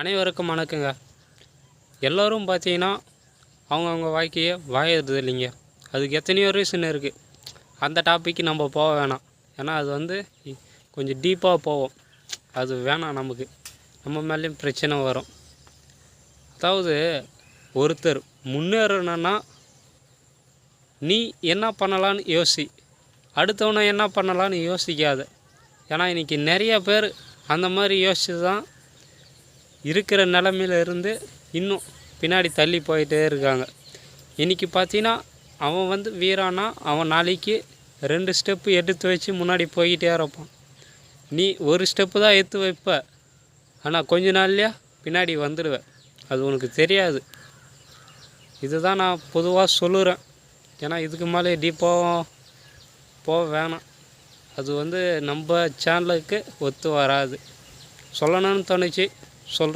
அனைவருக்கும் வணக்கங்க. எல்லோரும் பார்த்தீங்கன்னா அவங்கவுங்க வாழ்க்கையை வாழறது இல்லைங்க. அதுக்கு எத்தனையோ ரீசன் இருக்குது அந்த டாப்பிக்கு நம்ம போக வேணாம். ஏன்னா அது வந்து கொஞ்சம் டீப்பாக போவோம் அது வேணாம் நமக்கு. நம்ம மேலேயும் பிரச்சனை வரும். அதாவது ஒருத்தர் முன்னேறணும்னா நீ என்ன பண்ணலான்னு யோசி. அடுத்தவனை என்ன பண்ணலான்னு யோசிக்காத. ஏன்னா இன்றைக்கி நிறைய பேர் அந்த மாதிரி யோசிச்சு தான் இருக்கிற நிலமையில இருந்து இன்னும் பின்னாடி தள்ளி போயிட்டே இருக்காங்க. இன்றைக்கி பார்த்தீங்கன்னா அவன் வந்து வீரானா அவன் நாளைக்கு ரெண்டு ஸ்டெப்பு எடுத்து வச்சு முன்னாடி போய்கிட்டே இருப்பான். நீ ஒரு ஸ்டெப்பு தான் எடுத்து வைப்ப. ஆனால் கொஞ்ச நாள்லையா பின்னாடி வந்துடுவேன் அது உனக்கு தெரியாது. இதுதான் நான் பொதுவாக சொல்லுறேன். ஏன்னா இதுக்கு மேலே டீப்பாக போக வேணாம். அது வந்து நம்ம சேனலுக்கு ஒத்து வராது. சொல்லணும்னு தோணுச்சு. சொல்